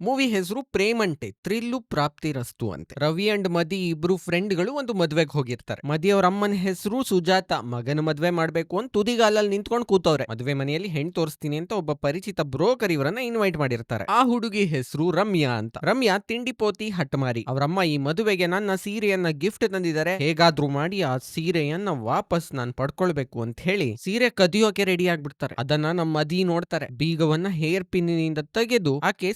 Movie ಹೆಸರು ಪ್ರೇಮಂಟೆ, thrill ಪ್ರಾಪ್ತಿರಸ್ತು ಅಂತೆ. Ravi and ಮದಿ ಇಬ್ರು ಫ್ರೆಂಡ್ಗಳು ಒಂದು ಮದ್ವೆಗೆ ಹೋಗಿರ್ತಾರೆ. ಮದಿ ಅವ್ರ ಅಮ್ಮನ ಹೆಸರು ಸುಜಾತ. ಮಗನ ಮದ್ವೆ ಮಾಡ್ಬೇಕು ಅಂತ ತುದಿಗಾಲಲ್ಲಿ ನಿಂತ್ಕೊಂಡು ಕೂತವ್ರೆ. ಮದ್ವೆ ಮನೆಯಲ್ಲಿ ಹೆಣ್ ತೋರಿಸ್ತೀನಿ ಅಂತ ಒಬ್ಬ ಪರಿಚಿತ ಬ್ರೋಕರ್ ಇವರನ್ನ ಇನ್ವೈಟ್ ಮಾಡಿರ್ತಾರೆ. ಆ ಹುಡುಗಿ ಹೆಸರು ರಮ್ಯಾ ಅಂತ. ರಮ್ಯಾ ತಿಂಡಿ ಪೋತಿ ಹಟ್ಮಾರಿ ಅವರಮ್ಮ ಈ ಮದುವೆಗೆ ನನ್ನ ಸೀರೆಯನ್ನ ಗಿಫ್ಟ್ ತಂದಿದ್ದಾರೆ. ಹೇಗಾದ್ರೂ ಮಾಡಿ ಆ ಸೀರೆಯನ್ನ ವಾಪಸ್ ನಾನ್ ಪಡ್ಕೊಳ್ಬೇಕು ಅಂತ ಹೇಳಿ ಸೀರೆ ಕದಿಯೋಕೆ ರೆಡಿ ಆಗ್ಬಿಡ್ತಾರೆ. ಅದನ್ನ ನಮ್ಮ ಮದಿ ನೋಡ್ತಾರೆ. ಬೀಗವನ್ನ ಹೇರ್ ಪಿನ್ನಿನಿಂದ ತೆಗೆದು ಆಕೆ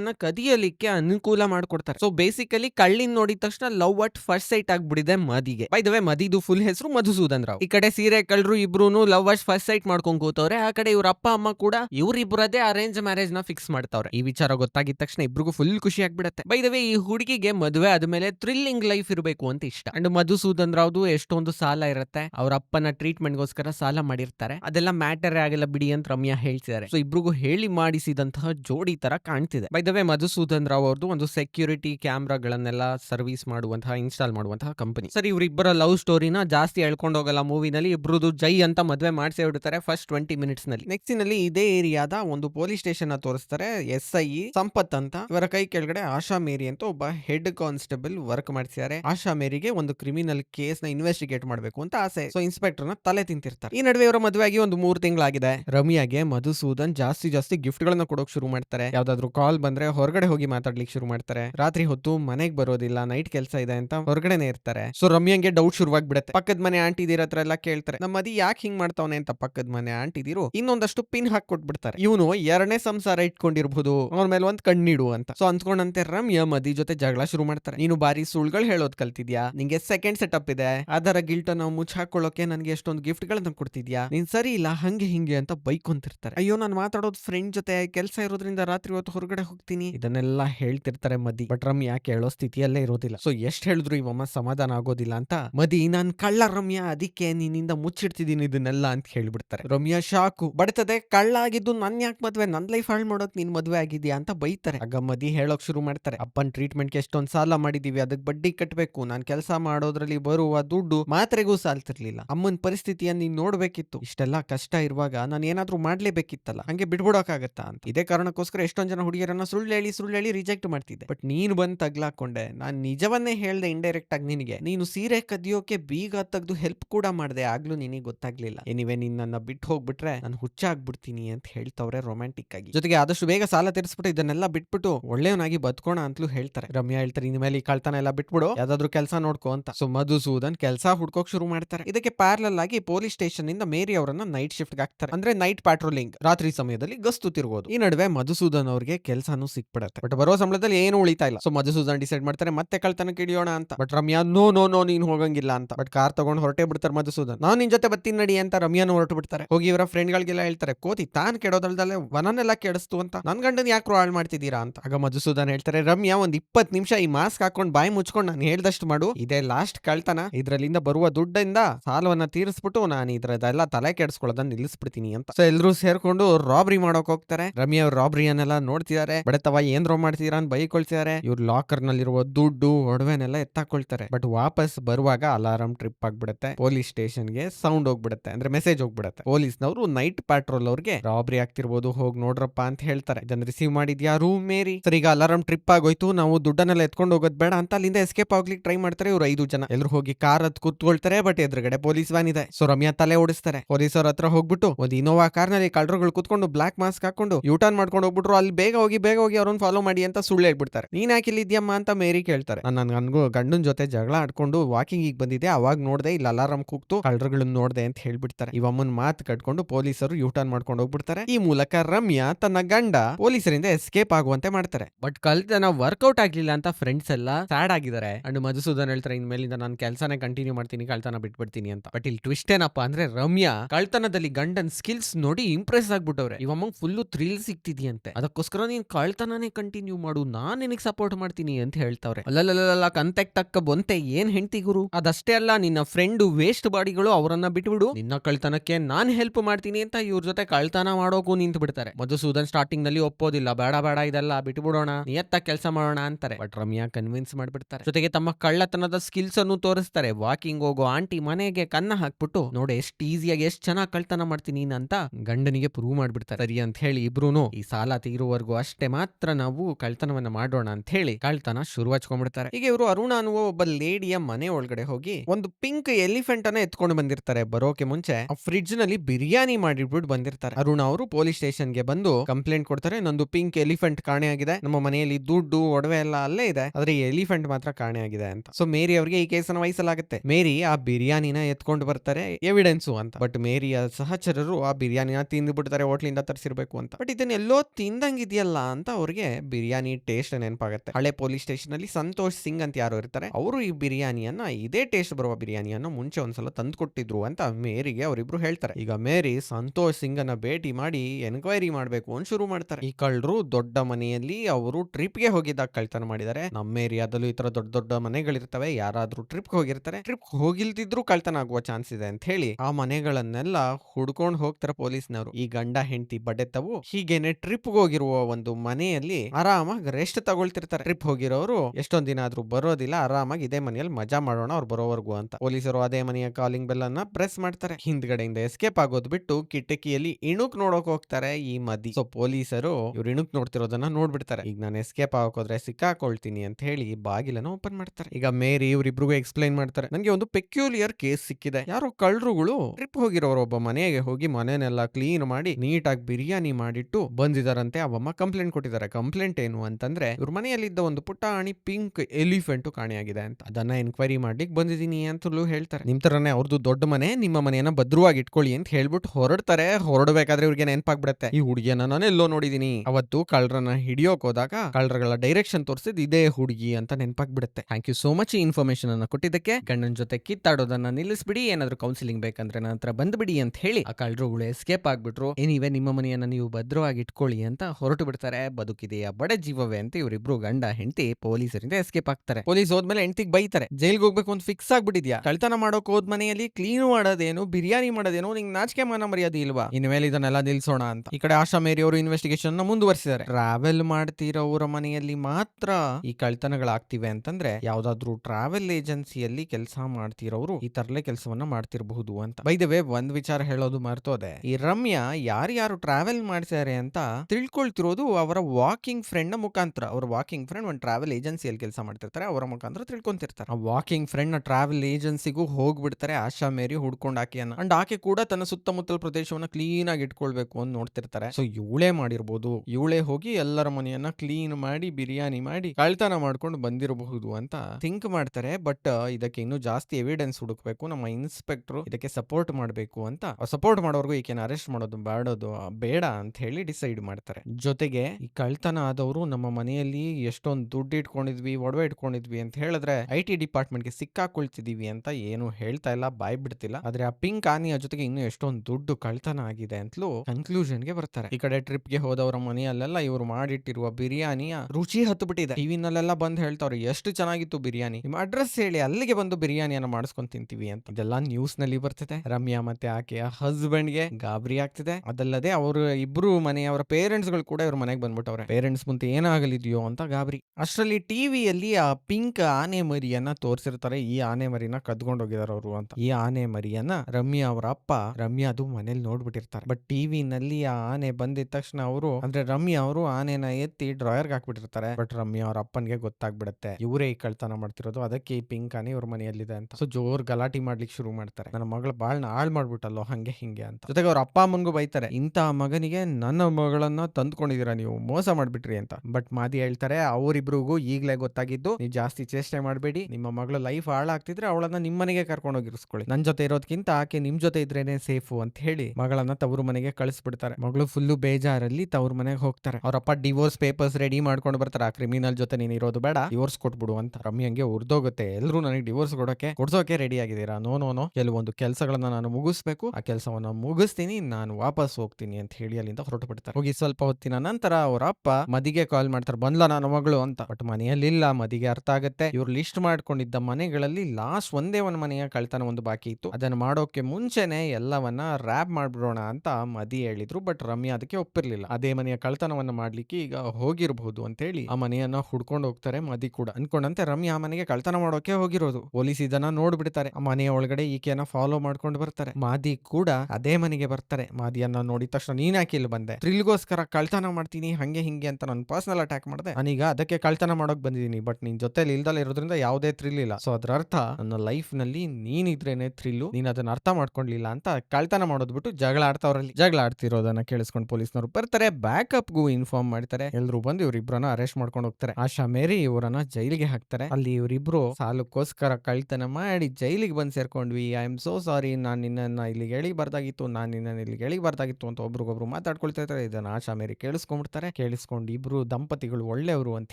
ಸೀರೆಯನ್ನ ಕದಿಯಲಿಕ್ಕೆ ಅನುಕೂಲ ಮಾಡ್ಕೊಡ್ತಾರೆ. ಸೊ ಬೇಸಿಕಲಿ ಕಳ್ಳಿನ ನೋಡಿದ ತಕ್ಷಣ ಲವ್ ಅಟ್ ಫಸ್ಟ್ ಸೈಟ್ ಆಗ್ಬಿಡಿದೆ ಮದಿಗೆ. ಬೈದವೆ ಮದಿದು ಫುಲ್ ಹೆಸರು ಮಧುಸೂದನ್ ರಾವ್. ಈ ಕಡೆ ಸೀರೆ ಕಳ್ಳರು ಇಬ್ರು ಲವ್ ಅಟ್ ಫಸ್ಟ್ ಸೈಟ್ ಮಾಡ್ಕೊಂಡ್ ಕೂತವ್ರೆ ಆ ಕಡೆ ಇವ್ರ ಅಪ್ಪ, ಅಮ್ಮ ಕೂಡ ಇವ್ರಿಬ್ರದೇ ಅರೇಂಜ್ ಮ್ಯಾರೇಜ್ನ ಫಿಕ್ಸ್ ಮಾಡ್ತಾವ್ರೆ. ಈ ವಿಚಾರ ಗೊತ್ತಾಗಿದ ತಕ್ಷಣ ಇಬ್ರಿಗೂ ಫುಲ್ ಖುಷಿ ಆಗ್ಬಿಡತ್ತೆ. ಬೈದವೆ ಈ ಹುಡುಗಿಗೆ ಮದುವೆ ಆದ್ಮೇಲೆ ಥ್ರಿಲ್ಲಿಂಗ್ ಲೈಫ್ ಇರಬೇಕು ಅಂತ ಇಷ್ಟ. ಅಂಡ್ ಮಧುಸೂದನ್ ರಾವ್ದು ಎಷ್ಟೊಂದು ಸಾಲ ಇರುತ್ತೆ. ಅವ್ರ ಅಪ್ಪನ ಟ್ರೀಟ್ಮೆಂಟ್ ಗೋಸ್ಕರ ಸಾಲ ಮಾಡಿರ್ತಾರೆ. ಅದೆಲ್ಲ ಮ್ಯಾಟರ್ ಆಗಲ್ಲ ಬಿಡಿ ಅಂತ ರಮ್ಯಾ ಹೇಳ್ತಿದ್ದಾರೆ ಸೊ ಇಬ್ರಿಗೂ ಹೇಳಿ ಮಾಡಿಸಿದಂತಹ ಜೋಡಿ ತರ ಕಾಣ್ತಿದೆ. ಬೈ ಮಧುಸೂದನ್ ರಾವ್ ಅವ್ರದ್ದು ಒಂದು ಸೆಕ್ಯೂರಿಟಿ ಕ್ಯಾಮ್ರಾಗಳನ್ನೆಲ್ಲ ಸರ್ವಿಸ್ ಮಾಡುವಂತಹ ಇನ್ಸ್ಟಾಲ್ ಮಾಡುವಂತಹ ಕಂಪನಿ ಸರ್, ಇವರಿಬ್ಬರ ಲವ್ ಸ್ಟೋರಿನ ಜಾಸ್ತಿ ಹೇಳ್ಕೊಂಡು ಹೋಗಲ್ಲ ಮೂವಿನಲ್ಲಿ ಇಬ್ಬರದು ಜೈ ಅಂತ ಮದುವೆ ಮಾಡಿಸಿ ಬಿಡ್ತಾರೆ ಫಸ್ಟ್ ಟ್ವೆಂಟಿ ಮಿನಿಟ್ಸ್ನಲ್ಲಿ ನೆಕ್ಸ್ಟ್ನಲ್ಲಿ ಇದೇ ಏರಿಯಾದ ಒಂದು ಪೊಲೀಸ್ ಸ್ಟೇಷನ್ ತೋರಿಸ್ತಾರೆ ಎಸ್ ಐ ಸಂಪತ್ ಅಂತ. ಇವರ ಕೈ ಕೆಳಗಡೆ ಆಶಾ ಮೇರಿ ಅಂತ ಒಬ್ಬ ಹೆಡ್ ಕಾನ್ಸ್ಟೇಬಲ್ ವರ್ಕ್ ಮಾಡ್ತಿದ್ದಾರೆ ಆಶಾ ಮೇರಿಗೆ ಒಂದು ಕ್ರಿಮಿನಲ್ ಕೇಸ್ನ ಇನ್ವೆಸ್ಟಿಗೇಟ್ ಮಾಡಬೇಕು ಅಂತ ಆಸೆ. ಸೊ ಇನ್ಸ್ಪೆಕ್ಟರ್ನ ತಲೆ ತಿಂತಿರ್ತಾರೆ. ಈ ನಡುವೆ ಇವರ ಮದುವೆ ಒಂದು ಮೂರು ತಿಂಗಳಾಗಿದೆ. ರಮ್ಯಾಗೆ ಮಧುಸೂದನ್ ಜಾಸ್ತಿ ಜಾಸ್ತಿ ಗಿಫ್ಟ್ ಗಳನ್ನ ಕೊಡೋಕ್ ಶುರು ಮಾಡ್ತಾರೆ. ಯಾವ್ದಾದ್ರು ಕಾಲ್ ಬಂದ್ರೆ ಹೊರಗಡೆ ಹೋಗಿ ಮಾತಾಡ್ಲಿಕ್ಕೆ ಶುರು ಮಾಡ್ತಾರೆ. ರಾತ್ರಿ ಹೊತ್ತು ಮನೆಗೆ ಬರೋದಿಲ್ಲ ನೈಟ್ ಕೆಲಸ ಇದೆ ಅಂತ ಹೊರಗಡೆನೆ ಇರ್ತಾರೆ. ಸೊ ರಮ್ಯಂಗೆ ಡೌಟ್ ಶುರುವಾಗ್ಬಿಡುತ್ತೆ. ಪಕ್ಕದ ಮನೆ ಆಂಟಿ ಇದೀರ ಹತ್ರ ಎಲ್ಲ ಕೇಳ್ತಾರೆ. ನಮ್ಮ ಮದಿ ಯಾಕೆ ಹಿಂಗ್ ಮಾಡ್ತಾವನೆ ಅಂತ ಪಕ್ಕದ ಮನೆ ಆಂಟಿ ಇದೀರು ಇನ್ನೊಂದಷ್ಟು ಪಿನ್ ಹಾಕಿ ಕೊಟ್ಬಿಡ್ತಾರೆ. ಇವನು ಎರಡನೇ ಸಂಸಾರ ಇಟ್ಕೊಂಡಿರ್ಬಹುದು ಅವ್ರ ಮೇಲೆ ಒಂದ್ ಕಣ್ಣಿಡು ಅಂತ. ಸೊ ಅನ್ಸ್ಕೊಂಡಂತೆ ರಮ್ಯ ಮದಿ ಜೊತೆ ಜಗಳ ಶುರು ಮಾಡ್ತಾರೆ. ನೀನು ಬಾರಿ ಸುಳ್ಗಳು ಹೇಳೋದ್ ಕಲ್ತಿದ್ಯಾ? ನಿಂಗೆ ಸೆಕೆಂಡ್ ಸೆಟಪ್ ಇದೆ. ಅದರ ಗಿಲ್ಟ್ ನಾವು ಮುಚ್ಚ ಹಾಕೊಳ್ಳೋಕೆ ನನಗೆ ಎಷ್ಟೊಂದು ಗಿಫ್ಟ್ ಗಳನ್ನ ಕೊಡ್ತಿದ್ಯಾ? ನೀನ್ ಸರಿ ಇಲ್ಲ, ಹಂಗೆ ಹಿಂಗೆ ಅಂತ ಬೈಕೊಂತಿರ್ತಾರೆ. ಅಯ್ಯೋ, ನಾನು ಮಾತಾಡೋದು ಫ್ರೆಂಡ್ ಜೊತೆ ಕೆಲಸ ಇರೋದ್ರಿಂದ ರಾತ್ರಿ ಹೊತ್ತು ಹೊರಗಡೆ ಹೋಗ್ತೀನಿ ಇದನ್ನೆಲ್ಲ ಹೇಳ್ತಿರ್ತಾರೆ ಮದಿ. ಬಟ್ ಯಾಕೆ ಕೇಳೋ ಸ್ಥಿತಿಯಲ್ಲೇ ಇರೋದಿಲ್ಲ. ಸೊ ಎಷ್ಟ್ ಹೇಳಿದ್ರು ಇವಮ್ಮ ಸಮಾಧಾನ ಆಗೋದಿಲ್ಲ ಅಂತ ಮದಿ, ನಾನ್ ಕಳ್ಳ ರಮ್ಯಾ, ಅದಕ್ಕೆ ನಿನ್ನಿಂದ ಮುಚ್ಚಿಡ್ತಿದ್ದೀನಿ ಇದನ್ನೆಲ್ಲ ಅಂತ ಹೇಳ್ಬಿಡ್ತಾರೆ. ರಮ್ಯಾ ಶಾಕು. ಬಡತದೆ ಕಳ್ಳ ಆಗಿದ್ದು ನನ್ ಯಾಕೆ ಮದ್ವೆ? ನನ್ ಲೈಫ್ ಹಾಳು ಮಾಡೋಕ್ ನೀನ್ ಮದ್ವೆ ಆಗಿದ್ಯಾ ಅಂತ ಬೈತಾರೆ. ಆಗ ಮದಿ ಹೇಳೋಕ್ ಶುರು ಮಾಡ್ತಾರೆ. ಅಪ್ಪನ್ ಟ್ರೀಟ್ಮೆಂಟ್ಗೆ ಎಷ್ಟೊಂದ್ ಸಾಲ ಮಾಡಿದೀವಿ ಅದಕ್ಕೆ ಬಡ್ಡಿ ಕಟ್ಟಬೇಕು ನಾನ್ ಕೆಲಸ ಮಾಡೋದ್ರಲ್ಲಿ ಬರುವ ದುಡ್ಡು ಮಾತ್ರೆಗೂ ಸಾಲ್ತಿರ್ಲಿಲ್ಲ. ಅಮ್ಮನ್ ಪರಿಸ್ಥಿತಿಯನ್ನ ನೀನ್ ನೋಡ್ಬೇಕಿತ್ತು. ಇಷ್ಟೆಲ್ಲ ಕಷ್ಟ ಇರುವಾಗ ನಾನು ಏನಾದ್ರೂ ಮಾಡ್ಲೇಬೇಕಿತ್ತಲ್ಲ? ಹಂಗೆ ಬಿಡ್ಬಿಡೋಕಾಗತ್ತಾ ಅಂತ. ಇದೇ ಕಾರಣಕ್ಕೋಸ್ಕರ ಎಷ್ಟೊಂದ್ ಜನ ಹುಡುಗಿಯರನ್ನ ಹೇಳಿ ಸುಳ್ಳು ಹೇಳಿ ರಿಜೆಕ್ಟ್ ಮಾಡ್ತಿದ್ದೆ. ಬಟ್ ನೀನು ಬಂದ್ ತಗ್ಲಾಕೊಂಡೆ. ನಾನ್ ನಿಜವನ್ನೇ ಹೇಳ್ದೆ ಇಂಡೈರೆಕ್ಟ್ ಆಗಿ ನಿನಗೆ. ನೀನು ಸೀರೆ ಕದಿಯೋಕೆ ಬೀಗ ತೆಗ್ದು ಹೆಲ್ಪ್ ಕೂಡ ಮಾಡ್ದೆ. ಆಗ್ಲೂ ನಿನಗೆ ಗೊತ್ತಾಗ್ಲಿಲ್ಲ. ಎನಿವೆ ನೀನ್ ನನ್ನ ಬಿಟ್ಟು ಹೋಗ್ಬಿಟ್ರೆ ನಾನು ಹುಚ್ಚಾಗ್ಬಿಡ್ತೀನಿ ಅಂತ ಹೇಳ್ತವ್ರೆ ರೊಮ್ಯಾಂಟಿಕ್ ಆಗಿ. ಜೊತೆಗೆ ಆದಷ್ಟು ಬೇಗ ಸಾಲ ತೀರಿಸ್ಬಿಟ್ಟು ಇದನ್ನೆಲ್ಲ ಬಿಟ್ಬಿಟ್ಟು ಒಳ್ಳೆಯವನಾಗಿ ಬದುಕೋಣ ಅಂತಲೂ ಹೇಳ್ತಾರೆ. ರಮ್ಯಾ ಹೇಳ್ತಾರೆ ಇನ್ಮೇಲೆ ಈ ಕಳ್ತನ ಎಲ್ಲ ಬಿಟ್ಬಿಡು. ಯಾವ್ದಾದ್ರು ಕೆಲಸ ನೋಡ್ಕೋ ಅಂತ. ಸೊ ಮಧುಸೂದನ್ ಕೆಲಸ ಹುಡ್ಕೋಕ್ ಶುರು ಮಾಡ್ತಾರೆ. ಇದಕ್ಕೆ ಪ್ಯಾರಲಲ್ ಆಗಿ ಪೊಲೀಸ್ ಸ್ಟೇಷನ್ ಇಂದ ಮೇರಿ ಅವರನ್ನ ನೈಟ್ ಶಿಫ್ಟ್ ಹಾಕ್ತಾರೆ. ಅಂದ್ರೆ ನೈಟ್ ಪ್ಯಾಟ್ರೋಲಿಂಗ್ ರಾತ್ರಿ ಸಮಯದಲ್ಲಿ ಗಸ್ತು ತಿರುಗೋದು. ಈ ನಡುವೆ ಮಧುಸೂದನ್ ಅವ್ರಿಗೆ ಕೆಲಸನೂ ಸಿಕ್ಬಿಡತ್ತೆ. ಬಟ್ ಬರೋ ಸಂಬಳದಲ್ಲಿ ಏನು ಉಳಿತಾ ಇಲ್ಲ. ಸೊ ಮಧುಸೂದನ್ ಡಿಸೈಡ್ ಮಾಡ್ತಾರೆ, ಮತ್ತೆ ಕಳ್ತನ ಕಿಡಿಯೋಣ ಅಂತ. But Ramya no no no ನೀನ್ ಹೋಗಂಗಿಲ್ಲ ಅಂತ. ಬಟ್ ಕಾರ್ ತಗೊಂಡು ಹೊರಟೇ ಬಿಡ್ತಾರೆ ಮಧುಸೂದನ್ ನಾವ್ ನಿನ್ ಜೊತೆ ಬತ್ತೀನಿ ನಡಿ ಅಂತ ರಮ್ಯಾನು ಹೊರಟು ಬಿಡ್ತಾರೆ. ಹೋಗಿ ಇವರ ಫ್ರೆಂಡ್ ಗಳಿಗೆಲ್ಲ ಹೇಳ್ತಾರೆ, ಕೋತಿ, ತಾನ್ ಕೆಡೋದಲ್ದಲ್ಲೇ ವನನೆಲ್ಲ ಕೆಡಿಸ್ತು ಅಂತ. ನನ್ ಗಂಡನ್ ಯಾಕೆ ಹಾಳು ಮಾಡ್ತಿದ್ದೀರಾ ಅಂತ? ಆಗ ಮಧುಸೂದನ್ ಹೇಳ್ತಾರೆ, ರಮ್ಯಾ, ಒಂದ್ ಇಪ್ಪತ್ ನಿಮಿಷ ಈ ಮಾಸ್ಕ್ ಹಾಕೊಂಡ್ ಬಾಯಿ ಮುಚ್ಕೊಂಡು ನಾನು ಹೇಳ್ದಷ್ಟು ಮಾಡು. ಇದೇ ಲಾಸ್ಟ್ ಕಳ್ತನ. ಇದ್ರಲ್ಲಿಂದ ಬರುವ ದುಡ್ಡಿಂದ ಸಾಲವನ್ನ ತೀರಿಸ್ಬಿಟ್ಟು ನಾನು ಇದ್ರದೆಲ್ಲ ತಲೆ ಕೆಡಿಸ್ಕೊಳ್ಳೋದನ್ನ ನಿಲ್ಲಿಸ್ಬಿಡ್ತೀನಿ ಅಂತ. ಸೊ ಎಲ್ಲರೂ ಸೇರ್ಕೊಂಡು ರಾಬ್ರಿ ಮಾಡೋಕ್ ಹೋಗ್ತಾರೆ. ರಮ್ಯಾ ಅವ್ರ ರಾಬ್ರಿಯನ್ನೆಲ್ಲ ನೋಡ್ತಿದ್ದಾರೆ ಬಡತವ ಏನ್ ರೋ ಮಾಡ್ತೀರಾ ಅಂತ ಬೈಕೊಳ್ತಿದ್ದಾರೆ ಇವ್ರ ಲಾಕರ್ ನಲ್ಲಿರುವ ದುಡ್ಡು, ಒಡವೆನೆಲ್ಲ ಎತ್ತಾಕೊಳ್ತಾರೆ. ಬಟ್ ವಾಪಸ್ ಬರುವಾಗ ಅಲಾರಾಮ್ ಟ್ರಿಪ್ ಆಗ್ಬಿಡತ್ತೆ. ಪೊಲೀಸ್ ಸ್ಟೇಷನ್ಗೆ ಸೌಂಡ್ ಹೋಗ್ಬಿಡುತ್ತೆ. ಅಂದ್ರೆ ಮೆಸೇಜ್ ಹೋಗ್ಬಿಡುತ್ತೆ. ಪೊಲೀಸ್ನವರು ನೈಟ್ ಪ್ಯಾಟ್ರೋಲ್ ಅವ್ರಿಗೆ ರಾಬ್ರಿ ಆಗ್ತಿರ್ಬೋದು, ಹೋಗಿ ನೋಡ್ರಪ್ಪ ಅಂತ ಹೇಳ್ತಾರೆ. ಇದನ್ನ ರಿಸೀವ್ ಮಾಡಿದ್ಯಾ? Room Mary. ಸರಿ, ಈಗ ಅಲಾರಂ ಟ್ರಿಪ್ ಆಗೋಯ್ತು. ನಾವು ದುಡ್ಡನ್ನೆಲ್ಲ ಎತ್ಕೊಂಡು ಹೋಗೋದ್ ಬೇಡ ಅಂತ ಅಲ್ಲಿಂದ ಎಸ್ಕೇಪ್ ಆಗ್ಲಿಕ್ಕೆ ಟ್ರೈ ಮಾಡ್ತಾರೆ. ಇವ್ರು ಐದು ಜನ. ಎಲ್ಲರೂ ಹೋಗಿ ಕಾರ್ ಹತ್ ಕೂತ್ಕೊಳ್ತಾರೆ ಬಟ್ ಎದುರುಗಡೆ ಪೊಲೀಸ್ ವ್ಯಾನ್ ಇದೆ. ಸೊ ರಮ್ಯಾ ತಲೆ ಓಡಿಸ್ತಾರೆ. ಪೊಲೀಸರ ಹತ್ರ ಹೋಗ್ಬಿಟ್ಟು, ಒಂದು ಇನೋವಾ ಕಾರ್ನಲ್ಲಿ ಕಳ್ಳರುಗಳು ಕೂತ್ಕೊಂಡು ಬ್ಲಾಕ್ ಮಾಸ್ಕ್ ಹಾಕೊಂಡು ಯೂಟರ್ನ್ ಮಾಡ್ಕೊಂಡು ಹೋಗ್ಬಿಟ್ರು. ಅಲ್ಲಿ ಬೇಗ ಹೋಗಿ, ಬೇಗ ಹೋಗಿ ಅವ್ರನ್ನ ಫಾಲೋ ಮಾಡಿ ಅಂತ ಸುಳ್ಳು ಹೇಳ್ಬಿಡ್ತಾರೆ. ನೀನ್ ಯಾಕೆ ಇಲ್ಲಿದ್ಯಮ್ಮ ಅಂತ ಮೇರಿ ಕೇಳ್ತಾರೆ. ನಾನು ನನ್ಗೂ ಗಂಡನ ಜೊತೆ ಜಗಳ ಆಡ್ಕೊಂಡು ವಾಕಿಂಗ್ ಈಗ ಬಂದಿದ್ದೆ. ಅವಾಗ ನೋಡ್ದೆ ಇಲ್ಲಿ ಅಲಾರಾಮ್ ಕೂಗ್ತು. ಕಳ್ಳರುಗಳನ್ನ ನೋಡ್ದೆ ಅಂತ ಹೇಳ್ಬಿಡ್ತಾರೆ. ಇವಮ್ಮನ್ ಮಾತು ಕಟ್ಕೊಂಡು ಪೊಲೀಸರು ಯೂಟರ್ನ್ ಮಾಡ್ಕೊಂಡು ಹೋಗ್ಬಿಡ್ತಾರೆ. ಈ ಮೂಲಕ ರಮ್ಯಾ ತನ್ನ ಗಂಡ ಪೊಲೀಸರಿಂದ ಎಸ್ಕೇಪ್ ಆಗುವಂತೆ ಮಾಡ್ತಾರೆ. ಬಟ್ ಕಲ್ತನ ವರ್ಕೌಟ್ ಆಗ್ಲಿಲ್ಲ ಅಂತ ಫ್ರೆಂಡ್ಸ್ ಎಲ್ಲ ಸ್ಯಾಡ್ ಆಗಿದ್ದಾರೆ. ಅಂಡ್ ಮಧುಸೂದನ್ ಹೇಳ್ತಾರೆ, ಇನ್ಮೇಲಿಂದ ನಾನು ಕೆಲಸನೇ ಕಂಟಿನ್ಯೂ ಮಾಡ್ತೀನಿ, ಕಳ್ತನ ಬಿಟ್ಬಿಡ್ತೀನಿ ಅಂತ. ಬಟ್ ಇಲ್ಲಿ ಟ್ವಿಸ್ಟ್ ಏನಪ್ಪಾ ಅಂದ್ರೆ ರಮ್ಯಾ ಕಳ್ತನದಲ್ಲಿ ಗಂಡನ್ ಸ್ಕಿಲ್ಸ್ ನೋಡಿ ಇಂಪ್ರೆಸ್ ಆಗ್ಬಿಟ್ಟವ್ರೆ. ಇವಮ್ಮ ಫುಲ್ಲು ಥ್ರಿಲ್ ಸಿಕ್ತಿದ್ಯಂತೆ ಅದಕ್ಕೋಸ್ಕರ ನೀನ್ ಕಳ್ತನನೇ ಕಂಟಿನ್ಯೂ ಮಾಡು, ನಾನ್ ನಿನಗೆ ಸಪೋರ್ಟ್ ಮಾಡ್ತೀನಿ ಅಂತ ಹೇಳ್ತಾವ್ರೆ. ಅಲ್ಲಲ್ಲ ಕಂತೆಕ್ ತಕ್ಕ ಬಂತೆ ಏನ್ ಹೆಂಡತಿ ಗುರು? ಅದಷ್ಟೇ ಅಲ್ಲ, ನಿನ್ನ ಫ್ರೆಂಡ್ ವೇಸ್ಟ್ ಬಾಡಿಗಳು ಅವರನ್ನ ಬಿಟ್ಬಿಡು. ನಿನ್ನ ಕಳ್ತನಕ್ಕೆ ನಾನ್ ಹೆಲ್ಪ್ ಮಾಡ್ತೀನಿ ಅಂತ ಇವ್ರ ಜೊತೆ ಕಳ್ತನ ಮಾಡೋಕು ನಿಂತು ಬಿಡ್ತಾರೆ ಮಧುಸೂದನ್ ಸ್ಟಾರ್ಟಿಂಗ್ನಲ್ಲಿ ಒಪ್ಪೋದಿಲ್ಲ, ಬೇಡ ಬೇಡ ಇದೆಲ್ಲ ಬಿಟ್ಬಿಡೋಣ, ನಿಯತ್ತ ಕೆಲಸ ಮಾಡೋಣ ಅಂತಾರೆ. ಬಟ್ ರಮ್ಯಾ ಕನ್ವಿನ್ಸ್ ಮಾಡ್ಬಿಡ್ತಾರೆ. ಜೊತೆಗೆ ತಮ್ಮ ಕಳ್ಳತನದ ಸ್ಕಿಲ್ಸ್ ಅನ್ನು ತೋರಿಸ್ತಾರೆ. ವಾಕಿಂಗ್ ಹೋಗೋ ಆಂಟಿ ಮನೆಗೆ ಕನ್ನ ಹಾಕ್ಬಿಟ್ಟು, ನೋಡಿ, ಎಷ್ಟು ಈಸಿಯಾಗಿ ಎಷ್ಟು ಚೆನ್ನಾಗಿ ಕಳ್ತನ ಮಾಡ್ತೀನಿ ಅಂತ ಗಂಡನಿಗೆ ಪ್ರೂವ್ ಮಾಡ್ಬಿಡ್ತಾರೆ. ಸರಿ ಅಂತ ಹೇಳಿ ಇಬ್ರು ಈ ಸಾಲ ತೀರುವವರೆಗೂ ಅಷ್ಟೇ ಮಾತ್ರ ನಾವು ಕಳ್ತನವನ್ನ ಮಾಡೋಣ ಅಂತ ಹೇಳಿ ಕಳ್ತನ ಶುರು ಹಚ್ಕೊಂಡ್ಬಿಡ್ತಾರೆ ಹೀಗೆ ಇವರು ಅರುಣ ಅನ್ನುವ ಒಬ್ಬ ಲೇಡಿಯ ಮನೆ ಒಳಗಡೆ ಹೋಗಿ ಒಂದು ಪಿಂಕ್ ಎಲಿಫೆಂಟ್ ಅನ್ನ ಎತ್ಕೊಂಡು ಬಂದಿರ್ತಾರೆ ಬರೋಕೆ ಮುಂಚೆ. ಫ್ರಿಡ್ಜ್ನಲ್ಲಿ ಬಿರಿಯಾನಿ ಮಾಡಿಬಿಟ್ಟು ಬಂದಿರ್ತಾರೆ. ಅರುಣ ಅವರು ಪೊಲೀಸ್ ಸ್ಟೇಷನ್ಗೆ ಬಂದು ಕಂಪ್ಲೇಂಟ್ ಕೊಡ್ತಾರೆ, ನಂದು ಪಿಂಕ್ ಎಲಿಫೆಂಟ್ ಕಾಣೆ ಆಗಿದೆ. ನಮ್ಮ ಮನೆಯಲ್ಲಿ ದುಡ್ಡು, ಒಡವೆ ಎಲ್ಲ ಅಲ್ಲೇ ಇದೆ. ಆದ್ರೆ ಎಲಿಫೆಂಟ್ ಮಾತ್ರ ಕಾಣೆ ಆಗಿದೆ ಅಂತ. ಸೊ ಮೇರಿ ಅವರಿಗೆ ಈ ಕೇಸನ್ನ ವಹಿಸಲಾಗುತ್ತೆ. ಮೇರಿ ಆ ಬಿರಿಯಾನಿನ ಎತ್ಕೊಂಡು ಬರ್ತಾರೆ ಎವಿಡೆನ್ಸು ಅಂತ. ಬಟ್ ಮೇರಿಯ ಸಹಚರರು ಆ ಬಿರಿಯಾನಿನ ತಿಂದು ಬಿಡ್ತಾರೆ ಹೋಟ್ಲಿಂದ ತರಿಸಿರ್ಬೇಕು ಅಂತ. ಬಟ್ ಇದನ್ನೆಲ್ಲೋ ತಿಂದಂಗಿದೆಯಲ್ಲ ಅಂತ ಅವ್ರಿಗೆ ಬಿರಿಯಾನಿ ಟೇಸ್ಟ್ ನೆನಪಾಗುತ್ತೆ. ಹಳೆ ಪೊಲೀಸ್ ಸ್ಟೇಷನ್ ಅಲ್ಲಿ ಸಂತೋಷ್ ಸಿಂಗ್ ಅಂತ ಯಾರು ಇರ್ತಾರೆ, ಅವರು ಈ ಬಿರಿಯಾನಿಯನ್ನ, ಇದೇ ಟೇಸ್ಟ್ ಬರುವ ಬಿರಿಯಾನಿಯನ್ನ ಮುಂಚೆ ಒಂದ್ಸಲ ತಂದು ಕೊಟ್ಟಿದ್ರು ಅಂತ ಮೇರಿಗೆ ಅವರಿಬ್ರು ಹೇಳ್ತಾರೆ. ಈಗ ಮೇರಿ ಸಂತೋಷ್ ಸಿಂಗ್ ಅನ್ನ ಭೇಟಿ ಮಾಡಿ ಎನ್ಕ್ವೈರಿ ಮಾಡಬೇಕು ಅಂತ ಶುರು ಮಾಡ್ತಾರೆ. ಈ ಕಳ್ಳರು ದೊಡ್ಡ ಮನೆಯಲ್ಲಿ ಅವರು ಟ್ರಿಪ್ಗೆ ಹೋಗಿದ್ದಾಗ ಕಳ್ತನ ಮಾಡಿದ್ದಾರೆ. ನಮ್ಮ ಏರಿಯಾದಲ್ಲೂ ಈ ತರ ದೊಡ್ಡ ದೊಡ್ಡ ಮನೆಗಳಿರ್ತವೆ, ಯಾರಾದ್ರೂ ಟ್ರಿಪ್ ಹೋಗಿರ್ತಾರೆ. ಟ್ರಿಪ್ ಹೋಗಿಲ್ದಿದ್ರು ಕಳ್ತನ ಆಗುವ ಚಾನ್ಸ್ ಇದೆ ಅಂತ ಹೇಳಿ ಆ ಮನೆಗಳನ್ನೆಲ್ಲ ಹುಡ್ಕೊಂಡು ಹೋಗ್ತಾರೆ ಪೊಲೀಸ್ನವರು. ಈ ಗಂಡ ಹೆಂಡತಿ ಬಡೆತವು ಹೀಗೇನೆ ಟ್ರಿಪ್ ಹೋಗಿರುವ ಒಂದು ಮನೆಯಲ್ಲಿ ಆರಾಮಾಗಿ ರೆಸ್ಟ್ ತಗೊಳ್ತಿರ್ತಾರೆ. ಟ್ರಿಪ್ ಹೋಗಿರೋರು ಎಷ್ಟೊಂದ್ ದಿನ ಆದ್ರೂ ಬರೋದಿಲ್ಲ, ಆರಾಮಾಗಿ ಇದೇ ಮನೆಯಲ್ಲಿ ಮಜಾ ಮಾಡೋಣ, ಅವ್ರು ಬರೋವರೆಗೂ ಅಂತ. ಪೊಲೀಸರು ಅದೇ ಮನೆಯ ಕಾಲಿಂಗ್ ಬೆಲ್ ಅನ್ನ ಪ್ರೆಸ್ ಮಾಡ್ತಾರೆ. ಹಿಂದ್ಗಡೆಯಿಂದ ಎಸ್ಕೇಪ್ ಆಗೋದ್ ಬಿಟ್ಟು ಕಿಟಕಿಯಲ್ಲಿ ಇಣುಕ್ ನೋಡಕ್ ಹೋಗ್ತಾರೆ ಈ ಮದಿ. ಸೊ ಪೊಲೀಸರು ಇವ್ರು ಇಣುಕ್ ನೋಡ್ತಿರೋದನ್ನ ನೋಡ್ಬಿಡ್ತಾರೆ. ಈಗ ನಾನು ಎಸ್ಕೇಪ್ ಆಗೋದ್ರೆ ಸಿಕ್ಕಾಕೊಳ್ತೀನಿ ಅಂತ ಹೇಳಿ ಬಾಗಿಲನ್ನ ಓಪನ್ ಮಾಡ್ತಾರೆ. ಈಗ ಮೇರಿ ಇವ್ರಿಬ್ರಿಗೂ ಎಕ್ಸ್ಪ್ಲೈನ್ ಮಾಡ್ತಾರೆ. ನನಗೆ ಒಂದು ಪೆಕ್ಯೂಲಿಯರ್ ಕೇಸ್ ಸಿಕ್ಕಿದೆ. ಯಾರೋ ಕಳ್ಳರುಗಳು ಟ್ರಿಪ್ ಹೋಗಿರೋರು ಒಬ್ಬ ಮನೆಗೆ ಹೋಗಿ ಮನೆನೆಲ್ಲ ಕ್ಲೀನ್ ಮಾಡಿ ನೀಟಾಗಿ ಬಿರಿಯಾನಿ ಮಾಡಿಟ್ಟು ಬಂದಿದಾರಂತೆ. ಅವಮ್ಮ ಕಂಪ್ಲೇಂಟ್ ಕೊಟ್ಟಿದ್ದಾರೆ. ಕಂಪ್ಲೇಂಟ್ ಏನು ಅಂತಂದ್ರೆ, ಇವ್ರ ಮನೆಯಲ್ಲಿದ್ದ ಒಂದು ಪುಟ್ಟ ಆಣಿ ಪಿಂಕ್ ಎಲಿಫೆಂಟ್ ಕಾಣೆಯಾಗಿದೆ ಅಂತ. ಅದನ್ನ ಎನ್ಕ್ವೈರಿ ಮಾಡ್ಲಿಕ್ಕೆ ಬಂದಿದ್ದೀನಿ ಅಂತಲೂ ಹೇಳ್ತಾರೆ. ನಿಮ್ ತರನೇ ಅವ್ರದ್ದು ದೊಡ್ಡ ಮನೆ, ನಿಮ್ಮ ಮನೆಯನ್ನ ಭದ್ರವಾಗಿ ಇಟ್ಕೊಳ್ಳಿ ಅಂತ ಹೇಳ್ಬಿಟ್ಟು ಹೊರಡ್ತಾರೆ. ಹೊರಡಬೇಕಾದ್ರೆ ಇವ್ರಿಗೆ ನೆನಪಾಗ್ಬಿಡತ್ತೆ. ಈ ಹುಡುಗಿಯನ್ನ ನಾನು ಎಲ್ಲೋ ನೋಡಿದೀನಿ. ಅವತ್ತು ಕಳ್ಳರನ್ನ ಹಿಡಿಯೋಕ್ ಹೋದಾಗ ಕಳ್ಳರಗಳ ಡೈರೆಕ್ಷನ್ ತೋರಿಸಿದ್ ಇದೇ ಹುಡುಗಿ ಅಂತ ನೆನಪಾಗ್ಬಿಡುತ್ತೆ. ಥ್ಯಾಂಕ್ ಯು ಸೋ ಮಚ್ ಈ ಇನ್ಫಾರ್ಮೇಶನ್ ಅನ್ನ ಕೊಟ್ಟಿದ್ದಕ್ಕೆ. ಗಂಡನ ಜೊತೆ ಕಿತ್ತಾಡೋದನ್ನ ನಿಲ್ಲಿಸ್ಬಿಡಿ. ಏನಾದ್ರು ಕೌನ್ಸಿಲಿಂಗ್ ಬೇಕಂದ್ರೆ ನನ್ನ ಹತ್ರ ಬಂದ್ಬಿಡಿ ಅಂತ ಹೇಳಿ ಆ ಕಳ್ಳರುಗಳು ಎಸ್ಕೇಪ್ ಆಗ್ಬಿಟ್ರು. ಏನಿವೆ ನಿಮ್ಮ ಮನೆಯನ್ನ ನೀವು ಭದ್ರವಾಗಿ ಇಟ್ಕೊಳ್ಳಿ ಅಂತ ಹೊರಟು ಬಿಡ್ತಾರೆ. ಬದುಕಿದೆಯಾ? ಬಡ ಜೀವವೇ ಅಂತ ಇವರಿಬ್ರು ಗಂಡ, ಹೆಂಡತಿ ಪೊಲೀಸರಿಂದ ಎಸ್ಕೇಪ್ ಆಗ್ತಾರೆ. ಪೊಲೀಸ್ ಹೋದ್ಮೇಲೆ ಹೆಂಡತಿಗೆ ಬೈತಾರೆ. ಜೈಲ್ಗೆ ಹೋಗ್ಬೇಕು ಅಂತ ಫಿಕ್ಸ್ ಆಗ್ಬಿಟ್ಟಿದ್ಯಾ? ಕಳ್ತನ ಮಾಡೋಕ್ ಹೋದ್ ಮನೆಯಲ್ಲಿ ಕ್ಲೀನ್ ಮಾಡೋದೇನು, ಬಿರಿಯಾನಿ ಮಾಡೋದೇನು, ನಿಂಗೆ ನಾಚಿಕೆ ಮಾನ ಮರ್ಯಾದೆ ಇಲ್ವಾ? ಇನ್ಮೇಲೆ ಇದನ್ನೆಲ್ಲ ನಿಲ್ಸೋಣ ಅಂತ. ಈ ಕಡೆ ಆಶಾ ಮೇರಿ ಅವರು ಇನ್ವೆಸ್ಟಿಗೇಷನ್ನ ಮುಂದುವರಿಸಿದ್ದಾರೆ ಟ್ರಾವೆಲ್ ಮಾಡ್ತಿರೋರ ಮನೆಯಲ್ಲಿ ಮಾತ್ರ ಈ ಕಳ್ತನಗಳಾಗ್ತಿವೆ ಅಂತಂದ್ರೆ ಯಾವ್ದಾದ್ರು ಟ್ರಾವೆಲ್ ಏಜೆನ್ಸಿಯಲ್ಲಿ ಕೆಲಸ ಮಾಡ್ತಿರೋರು ಈ ತರಲೆ ಕೆಲಸವನ್ನ ಮಾಡ್ತಿರಬಹುದು ಅಂತ. ಬೈದವೆ ಒಂದ್ ವಿಚಾರ ಹೇಳೋದು ಮರ್ತೋದೆ. ಈ ರಮ್ಯಾ ಯಾರ್ಯಾರು ಟ್ರಾವೆಲ್ ಮಾಡ್ತಾರೆ ಅಂತ ತಿಳ್ಕೊಳ್ತಿರೋದು ಅವರ ವಾಕಿಂಗ್ ಫ್ರೆಂಡ್ನ ಮುಖಾಂತರ, ಅವ್ರ ವಾಕಿಂಗ್ ಫ್ರೆಂಡ್ ಒಂದು ಟ್ರಾವೆಲ್ ಏಜೆನ್ಸಿಯಲ್ಲಿ ಕೆಲಸ ಮಾಡ್ತಿರ್ತಾರೆ, ಅವರ ಮುಖಾಂತರ ತಿಳ್ಕೊಂತಿರ್ತಾರೆ. ಆ ವಾಕಿಂಗ್ ಫ್ರೆಂಡ್ನ ಟ್ರಾವೆಲ್ ಏಜೆನ್ಸಿಗೂ ಹೋಗ್ಬಿಡ್ತಾರೆ, ಆಶಾ, ಮೇರಿ ಹುಡ್ಕೊಂಡು ಆಕೆಯನ್ನ. ಅಂಡ್ ಆಕೆ ಕೂಡ ತನ್ನ ಸುತ್ತಮುತ್ತಲ ಪ್ರದೇಶವನ್ನ ಕ್ಲೀನ್ ಆಗಿ ಇಟ್ಕೊಳ್ಬೇಕು ಅಂತ ನೋಡ್ತಿರ್ತಾರೆ. ಸೊ ಇವಳೇ ಮಾಡಿರ್ಬೋದು. ಇವಳೇ ಹೋಗಿ ಎಲ್ಲರ ಮನೆಯನ್ನ ಕ್ಲೀನ್ ಮಾಡಿ, ಬಿರಿಯಾನಿ ಮಾಡಿ, ಕಳ್ತನ ಮಾಡ್ಕೊಂಡು ಬಂದಿರಬಹುದು ಅಂತ ಥಿಂಕ್ ಮಾಡ್ತಾರೆ. ಬಟ್ ಇದಕ್ಕೆ ಇನ್ನೂ ಜಾಸ್ತಿ ಎವಿಡೆನ್ಸ್ ಹುಡುಕ್ಬೇಕು. ನಮ್ಮ ಇನ್ಸ್ಪೆಕ್ಟರ್ ಇದಕ್ಕೆ ಸಪೋರ್ಟ್ ಮಾಡಬೇಕು ಅಂತ. ಸಪೋರ್ಟ್ ಮಾಡೋರ್ಗು ಈಕೆನ ಅರೆಸ್ಟ್ ಮಾಡೋದು, ಬೇಡೋದು ಬೇಡ ಅಂತ ಹೇಳಿ ಡಿಸೈಡ್ ಮಾಡ್ತಾರೆ. ಜೊತೆಗೆ ಕಳ್ತನ ಆದವರು ನಮ್ಮ ಮನೆಯಲ್ಲಿ ಎಷ್ಟೊಂದು ದುಡ್ಡು ಇಟ್ಕೊಂಡಿದ್ವಿ, ಒಡವೆ ಇಟ್ಕೊಂಡಿದ್ವಿ ಅಂತ ಹೇಳಿದ್ರೆ ಐ ಟಿ ಡಿಪಾರ್ಟ್ಮೆಂಟ್ಗೆ ಸಿಕ್ಕಾಕೊಳ್ತಿದೀವಿ ಅಂತ ಏನು ಹೇಳ್ತಾ ಇಲ್ಲ, ಬಾಯ್ ಬಿಡ್ತಿಲ್ಲ. ಆದ್ರೆ ಆ ಪಿಂಕ್ ಆನಿಯ ಜೊತೆಗೆ ಇನ್ನು ಎಷ್ಟೊಂದು ದುಡ್ಡು ಕಳ್ತನ ಆಗಿದೆ ಅಂತಲೂ ಕನ್ಕ್ಲೂಷನ್ಗೆ ಬರ್ತಾರೆ. ಈ ಕಡೆ ಟ್ರಿಪ್ಗೆ ಹೋದವರ ಮನೆಯಲ್ಲೆಲ್ಲ ಇವರು ಮಾಡಿಟ್ಟಿರುವ ಬಿರಿಯಾನಿಯ ರುಚಿ ಹತ್ತು ಬಿಟ್ಟಿದೆ ಟಿವಿನಲ್ಲೆಲ್ಲ ಬಂದು ಹೇಳ್ತಾವ್ರು, ಎಷ್ಟು ಚೆನ್ನಾಗಿತ್ತು ಬಿರಿಯಾನಿ. ನಿಮ್ಮ ಅಡ್ರೆಸ್ ಹೇಳಿ, ಅಲ್ಲಿಗೆ ಬಂದು ಬಿರಿಯಾನಿಯನ್ನ ಮಾಡಿಸ್ಕೊಂಡ್ ತಿಂತೀವಿ ಅಂತ. ಇದೆಲ್ಲ ನ್ಯೂಸ್ನಲ್ಲಿ ಬರ್ತಿದೆ. ರಮ್ಯಾ ಮತ್ತೆ ಆಕೆಯ ಹಸ್ಬೆಂಡ್ಗೆ ಗಾಬರಿ ಆಗ್ತಿದೆ. ಅದಲ್ಲದೆ ಅವರು ಇಬ್ರು ಮನೆಯವರ ಪೇರೆಂಟ್ಸ್ಗಳು ಕೂಡ ಇವ್ರ ಮನೆಗೆ ಬಂದ್ಬಿಟ್ಟವ್ರೆ ಪೇರೆಂಟ್ಸ್ ಮುಂದೆ ಏನಾಗಲಿದೆಯೋ ಅಂತ ಗಾಬರಿ. ಅಷ್ಟರಲ್ಲಿ ಟಿವಿಯಲ್ಲಿ ಆ ಪಿಂಕ್ ಆನೆ ಮರಿಯನ್ನ ತೋರಿಸಿರ್ತಾರೆ. ಈ ಆನೆ ಮರಿನ ಕದ್ಕೊಂಡು ಹೋಗಿದಾರೆ ಅವರು ಅಂತ. ಈ ಆನೆ ಮರಿಯನ್ನ ರಮ್ಯಾ ಅವರ ಅಪ್ಪ, ರಮ್ಯಾ ಅದು ಮನೇಲಿ ನೋಡ್ಬಿಟ್ಟಿರ್ತಾರೆ. ಬಟ್ ಟಿವಿನಲ್ಲಿ ಆ ಆನೆ ಬಂದಿದ ತಕ್ಷಣ ಅವರು, ಅಂದ್ರೆ ರಮ್ಯಾ ಅವರು ಆನೆನ ಎತ್ತಿ ಡ್ರಾಯರ್ಗೆ ಹಾಕ್ಬಿಟ್ಟಿರ್ತಾರೆ. ಬಟ್ ರಮ್ಯಾ ಅವ್ರ ಅಪ್ಪನ್ಗೆ ಗೊತ್ತಾಗ್ಬಿಡುತ್ತೆ. ಇವರೇ ಈ ಕಳ್ತನ ಮಾಡ್ತಿರೋದು. ಅದಕ್ಕೆ ಈ ಪಿಂಕ್ ಆನೆ ಇವ್ರ ಮನೆಯಲ್ಲಿದೆ ಅಂತ. ಸೊ ಜೋರ್ ಗಲಾಟಿ ಮಾಡ್ಲಿಕ್ಕೆ ಶುರು ಮಾಡ್ತಾರೆ. ನನ್ನ ಮಗಳ ಬಾಳ್ನ ಹಾಳು ಮಾಡ್ಬಿಟ್ಟಲ್ಲೋ, ಹಂಗೆ ಹಿಂಗೆ ಅಂತ. ಜೊತೆಗೆ ಅವ್ರ ಅಪ್ಪ ಅಮ್ಮನ್ಗೂ ಬೈತಾರೆ. ಇಂತ ಮಗನಿಗೆ ನನ್ನ ಮಗಳನ್ನ ತಂದ್ಕೊಂಡಿದೀರಾ ನೀವು? ಮೋಸ ಮಾಡ್ಬಿಟ್ರಿ ಅಂತ. ಬಟ್ ಮಾದಿ ಹೇಳ್ತಾರೆ, ಅವರಿಬ್ರಿಗೂ ಈಗಲೇ ಗೊತ್ತಾಗಿದ್ದು, ನೀವು ಜಾಸ್ತಿ ಚೇಷ್ಟೆ ಮಾಡಬೇಡಿ. ನಿಮ್ಮ ಮಗಳ ಲೈಫ್ ಹಾಳಾಗ್ತಿದ್ರೆ ಅವಳನ್ನ ನಿಮ್ಮನೆಗೆ ಕರ್ಕೊಂಡು ನನ್ನ ನನ್ ಜೊತೆ ಇರೋದಕ್ಕಿಂತ ಆಕೆ ನಿಮ್ ಜೊತೆ ಇದ್ರೇನೆ ಸೇಫು ಅಂತ ಹೇಳಿ ಮಗಳನ್ನ ತವರು ಮನೆಗೆ ಕಳಿಸ್ಬಿಡ್ತಾರೆ. ಮಗಳು ಫುಲ್ಲು ಬೇಜಾರಲ್ಲಿ ತವ್ರ ಮನೆಗೆ ಹೋಗ್ತಾರೆ. ಅವರಪ್ಪ ಡಿವೋರ್ಸ್ ಪೇಪರ್ಸ್ ರೆಡಿ ಮಾಡ್ಕೊಂಡು ಬರ್ತಾರೆ. ಆ ಕ್ರಿಮಿನಲ್ ಜೊತೆ ನೀನ್ ಇರೋದು ಬೇಡ ಡಿವೋರ್ಸ್ ಕೊಟ್ಬಿಡು ಅಂತ. ರಮ್ಯಂಗೆ ಉರ್ದೋಗುತ್ತೆ. ಎಲ್ಲರೂ ನನಗೆ ಡಿವೋರ್ಸ್ ಕೊಡೋಕೆ ಕೊಡ್ಸೋಕೆ ರೆಡಿ ಆಗಿದ್ದೀರಾ? ನೋ ನೋ ನೋ ಕೆಲವೊಂದು ಕೆಲಸಗಳನ್ನ ನಾನು ಮುಗಿಸ್ಬೇಕು. ಆ ಕೆಲಸವನ್ನ ಮುಗಿಸ್ತೀನಿ, ನಾನು ವಾಪಸ್ ಹೋಗ್ತೀನಿ ಅಂತ ಹೇಳಿ ಅಲ್ಲಿಂದ ಹೊರಟು ಬಿಡ್ತಾರೆ ಹೋಗಿ ಸ್ವಲ್ಪ ಹೊತ್ತಿನ ನಂತರ ಅಪ್ಪ ಮದಿಗೆ ಕಾಲ್ ಮಾಡ್ತಾರೆ. ಬಂದ್ಲ ನನ್ನ ಮಗಳು ಅಂತ. ಬಟ್ ಮನೆಯಲ್ಲಿಲ್ಲ ಮದಿಗೆ ಅರ್ಥ ಆಗುತ್ತೆ. ಇವ್ರು ಲಿಸ್ಟ್ ಮಾಡ್ಕೊಂಡಿದ್ದ ಮನೆಗಳಲ್ಲಿ ಲಾಸ್ಟ್ ಒಂದೇ ಒಂದು ಮನೆಯ ಕಳ್ತನ ಒಂದು ಬಾಕಿ ಇತ್ತು. ಅದನ್ನ ಮಾಡೋಕೆ ಮುಂಚೆನೆ ಎಲ್ಲವನ್ನ ರ್ಯಾಪ್ ಮಾಡ್ಬಿಡೋಣ ಅಂತ ಮದಿ ಹೇಳಿದ್ರು. ಬಟ್ ರಮ್ಯಾ ಅದಕ್ಕೆ ಒಪ್ಪಿರ್ಲಿಲ್ಲ. ಅದೇ ಮನೆಯ ಕಳ್ತನವನ್ನ ಮಾಡ್ಲಿಕ್ಕೆ ಈಗ ಹೋಗಿರಬಹುದು ಅಂತ ಹೇಳಿ ಆ ಮನೆಯನ್ನ ಹುಡ್ಕೊಂಡು ಹೋಗ್ತಾರೆ ಮದಿ ಕೂಡ. ಅನ್ಕೊಂಡಂತೆ ರಮ್ಯಾ ಆ ಮನೆಗೆ ಕಳ್ತನ ಮಾಡೋಕೆ ಹೋಗಿರೋದು. ಪೊಲೀಸ್ ಇದನ್ನ ನೋಡ್ಬಿಡ್ತಾರೆ. ಆ ಮನೆಯ ಒಳಗಡೆ ಈಕೆಯನ್ನ ಫಾಲೋ ಮಾಡ್ಕೊಂಡು ಬರ್ತಾರೆ. ಮಾದಿ ಕೂಡ ಅದೇ ಮನೆಗೆ ಬರ್ತಾರೆ. ಮಾದಿಯನ್ನ ನೋಡಿದ ತಕ್ಷಣ ನೀನ್ ಯಾಕೆ ಇಲ್ಲಿ ಬಂದೆ? ಥ್ರಿಲ್ಗೋಸ್ಕರ ಕಳ್ತನ ಮಾಡ್ತೀನಿ ಹಂಗೆ ಹಂಗೆ ಅಂತ ನಾನು ಪರ್ಸನಲ್ ಅಟ್ಯಾಕ್ ಮಾಡಿದೆ. ನಾನೀಗ ಅದಕ್ಕೆ ಕಳ್ತನ ಮಾಡೋಕೆ ಬಂದಿದ್ದೀನಿ ಬಟ್ ನಿನ್ ಜೊತೆಲಿ ಇಲ್ದಲ್ಲ ಇರೋದ್ರಿಂದ ಯಾವುದೇ ಥ್ರಿಲ್ ಇಲ್ಲ. ಸೊ ಅದರ ಅರ್ಥ, ನನ್ನ ಲೈಫ್ನಲ್ಲಿ ನೀನಿದ್ರೇನೆ ಥ್ರಿಲ್ಲು ನೀನ್ ಅದನ್ನ ಅರ್ಥ ಮಾಡ್ಕೊಂಡಿಲ್ಲ ಅಂತ ಕಳ್ತನ ಮಾಡೋದ್ಬಿಟ್ಟು ಜಗಳ ಆಡ್ತಾವ್ರಲ್ಲಿ. ಜಗಳ ಆಡ್ತಿರೋದನ್ನ ಕೇಳಿಸ್ಕೊಂಡು ಪೊಲೀಸ್ನವರು ಬರ್ತಾರೆ ಬ್ಯಾಕಪ್ಗೂ ಇನ್ಫಾರ್ಮ್ ಮಾಡ್ತಾರೆ. ಎಲ್ರು ಬಂದು ಇವ್ರಿಬ್ರನ್ನ ಅರೆಸ್ಟ್ ಮಾಡ್ಕೊಂಡು ಹೋಗ್ತಾರೆ. ಆಶಾ ಮೇರಿ ಇವರನ್ನ ಜೈಲಿಗೆ ಹಾಕ್ತಾರೆ. ಅಲ್ಲಿ ಇವರಿಬ್ರು ಸಾಲಕ್ಕೋಸ್ಕರ ಕಳ್ತನ ಮಾಡಿ ಜೈಲಿಗೆ ಬಂದು ಸೇರ್ಕೊಂಡ್ವಿ. ಐ ಆಮ್ ಸೋ ಸಾರಿ ನಾನು ನಿನ್ನನ್ನ ಇಲ್ಲಿಗೆ ಎಳಿಬಾರ್ದಾಗಿತ್ತು, ನಾನು ನಿನ್ನನ್ನ ಇಲ್ಲಿಗೆ ಎಳಿಬಾರ್ದಾಗಿತ್ತು ಅಂತ ಒಬ್ರಿಗೊಬ್ರು ಮಾತಾಡ್ಕೊಳ್ತಾ ಇರ್ತಾರೆ. ಇದನ್ನ ಆಶಾ ಮೇರಿ ಕೇಳಿಸ್ಕೊಂಡ್ಬಿಡ್ತಾರೆ. ಕೇಳಿಸ್ಕೊಂಡು ಇಬ್ರು ದಂಪತಿಗಳು ಒಳ್ಳೆಯವರು ಅಂತ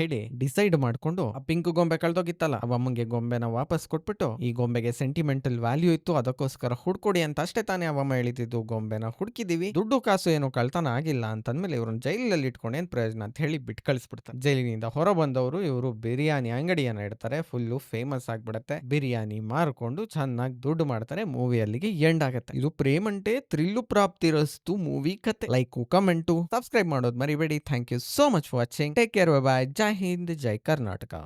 ಹೇಳಿ ಡಿಸೈಡ್ ಮಾಡ್ಕೊಂಡು ಆ ಪಿಂಕ್ ಗೊಂಬೆ ಕಳ್ದೋಗಿತ್ತಲ್ಲ ಅಮ್ಮಂಗೆ ಗೊಂಬೆನ ವಾಪಸ್ ಕೊಟ್ಬಿಟ್ಟು ಈ ಗೊಂಬೆಗೆ ಸೆಂಟಿಮೆಂಟಲ್ ವ್ಯಾಲ್ಯೂ ಇತ್ತು, ಅದಕ್ಕೋಸ್ಕರ ಹುಡ್ಕೊಡಿ ಅಂತ ಅಷ್ಟೇ ತಾನೇ ಅವಮ್ಮ ಹೇಳಿದ್ದು. ಗೊಂಬೆನ ಹುಡುಕಿದೀವಿ, ದುಡ್ಡು ಕಾಸು ಏನು ಕಳ್ತನ ಆಗಿಲ್ಲ ಅಂತಂದ್ಮೇಲೆ ಇವ್ರನ್ನ ಜೈಲಲ್ಲಿ ಇಟ್ಕೊಂಡು ಏನ್ ಪ್ರಯೋಜನ ಅಂತ ಹೇಳಿ ಬಿಟ್ಟು ಕಳಿಸ್ಬಿಡ್ತಾರೆ. ಜೈಲಿನಿಂದ ಹೊರ ಬಂದವರು ಇವರು ಬಿರಿಯಾನಿ ಅಂಗಡಿಯನ್ನ ಇಡ್ತಾರೆ ಫುಲ್ಲು ಫೇಮಸ್ ಆಗ್ಬಿಡತ್ತೆ. ಬಿರಿಯಾನಿ ಮಾರ್ಕೊಂಡು ಚೆನ್ನಾಗಿ ದುಡ್ಡು ಮಾಡ್ತಾರೆ ಮೂವಿ ಅಲ್ಲಿಗೆ ಎಂಡ್ ಆಗುತ್ತೆ. ಇದು ಪ್ರೇಮಂಟೆ ಥ್ರಿಲ್ಲು ಪ್ರಾಪ್ತಿರಸ್ತು ಮೂವಿ ಕತೆ. ಲೈಕ್ ಕಮೆಂಟು ಸಬ್ಸ್ಕ್ರೈಬ್ ಮಾಡೋದು ಮರಿಬೇಡಿ. Thank you so much for watching. Take care. Bye bye. Jai Hind. Jai Karnataka.